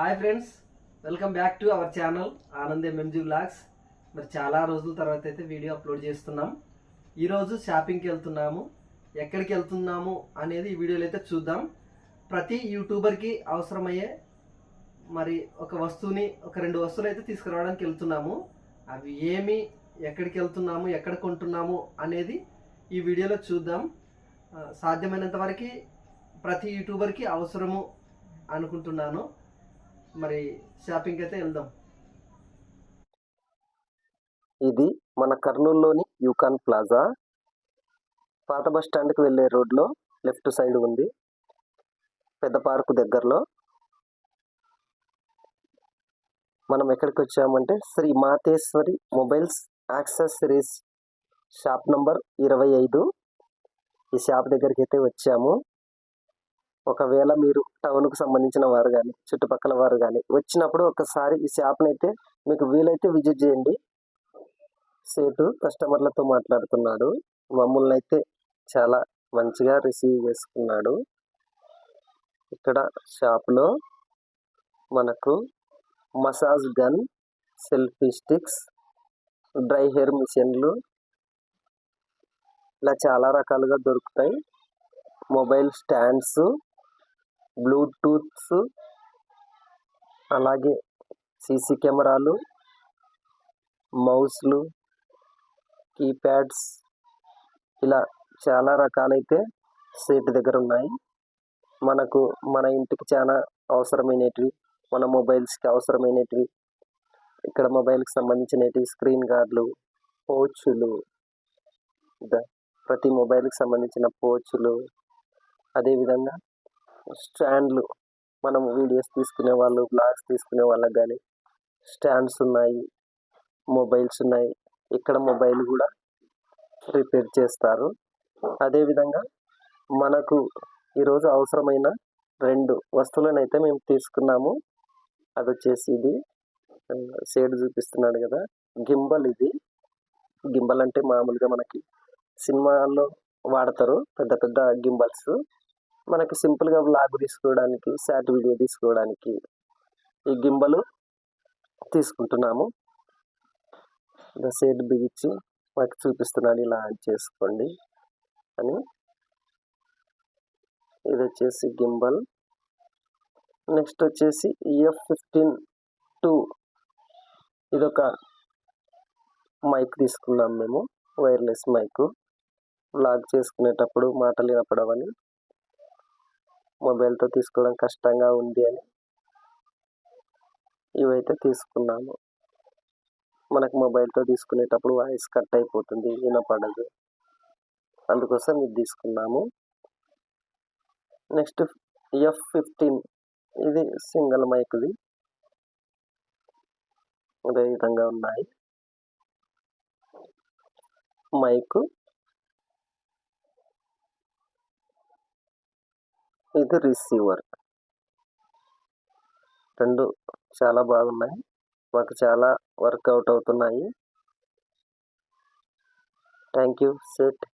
Hi friends welcome back to our channel Anand MMG blogs మరి చాలా రోజుల తర్వాత అయితే వీడియో అప్లోడ్ చేస్తున్నాం. ఈరోజు షాపింగ్కి వెళ్తున్నాము. ఎక్కడికి వెళ్తున్నాము అనేది ఈ వీడియోలో అయితే చూద్దాం. ప్రతి యూట్యూబర్కి అవసరమయ్యే మరి ఒక వస్తువుని ఒక రెండు వస్తువులు అయితే తీసుకురావడానికి వెళ్తున్నాము. అవి ఏమి ఎక్కడికి వెళ్తున్నాము ఎక్కడ కొంటున్నాము అనేది ఈ వీడియోలో చూద్దాం. సాధ్యమైనంత వరకు ప్రతి యూట్యూబర్కి అవసరము అనుకుంటున్నాను. మరి షాపింగ్ అయితే వెళ్దాం. ఇది మన కర్నూలులోని యూకాన్ ప్లాజా. పాత బస్ స్టాండ్కి వెళ్ళే రోడ్లో లెఫ్ట్ సైడ్ ఉంది. పెద్ద పార్కు దగ్గరలో. మనం ఎక్కడికి వచ్చామంటే Shri Mateshwari mobiles accessories shop number ఇరవై ఐదు. ఈ షాప్ దగ్గరికి అయితే వచ్చాము. ఒకవేళ మీరు టౌన్కు సంబంధించిన వారు కానీ చుట్టుపక్కల వారు కానీ వచ్చినప్పుడు ఒకసారి ఈ షాప్ని అయితే మీకు వీలైతే విజిట్ చేయండి. సేటు కస్టమర్లతో మాట్లాడుతున్నాడు. మమ్మల్ని అయితే చాలా మంచిగా రిసీవ్ చేసుకున్నాడు. ఇక్కడ షాప్లో మనకు massage gun selfie sticks dry hair మిషన్లు ఇలా చాలా రకాలుగా దొరుకుతాయి. మొబైల్ స్టాండ్స్ బ్లూటూత్స్ అలాగే సీసీ కెమెరాలు మౌస్లు కీప్యాడ్స్ ఇలా చాలా రకాలైతే సేట్ దగ్గర ఉన్నాయి. మనకు మన ఇంటికి చాలా అవసరమైనటివి మన మొబైల్స్కి అవసరమైనటివి ఇక్కడ మొబైల్కి సంబంధించినవి స్క్రీన్ గార్డులు పోచులు ప్రతి మొబైల్కి సంబంధించిన పోచులు అదేవిధంగా స్టాండ్లు. మనం వీడియోస్ తీసుకునే వాళ్ళు బ్లాగ్స్ తీసుకునే వాళ్ళకి కానీ స్టాండ్స్ ఉన్నాయి మొబైల్స్ ఉన్నాయి. ఇక్కడ మొబైల్ కూడా రిపేర్ చేస్తారు. అదేవిధంగా మనకు ఈరోజు అవసరమైన రెండు వస్తువులను అయితే మేము తీసుకున్నాము. అది వచ్చేసి ఇది షేడ్ చూపిస్తున్నాడు కదా గింబల్ ఇది. గింబల్ అంటే మామూలుగా మనకి సినిమాల్లో వాడతారు పెద్ద పెద్ద గింబల్స్. మనకి సింపుల్గా బ్లాగ్ తీసుకోవడానికి శాట్ వీడియో తీసుకోవడానికి ఈ గింబలు తీసుకుంటున్నాము. షేడ్ బిగించి మాకు చూపిస్తున్నాను ఇలా ఆన్ చేసుకోండి అని. ఇది వచ్చేసి గింబల్. నెక్స్ట్ వచ్చేసి ఎఫ్ ఫిఫ్టీన్ టూ ఇదొక మైక్ తీసుకున్నాం మేము వైర్లెస్ మైక్. వ్లాగ్ చేసుకునేటప్పుడు మాటలు వినపడవని. మొబైల్తో తీసుకోవడం కష్టంగా ఉంది అని ఇవైతే తీసుకున్నాము. మనకు మొబైల్తో తీసుకునేటప్పుడు వాయిస్ కట్ అయిపోతుంది వినపడదు. అందుకోసం ఇది తీసుకున్నాము. నెక్స్ట్ ఎఫ్ ఫిఫ్టీన్ ఇది సింగిల్ మైక్ది. అదే విధంగా ఉన్నాయి. మైకు ఇది రిసీవర్. రెండు చాలా బాగున్నాయి. మాకు చాలా వర్కౌట్ అవుతున్నాయి. Thank you set.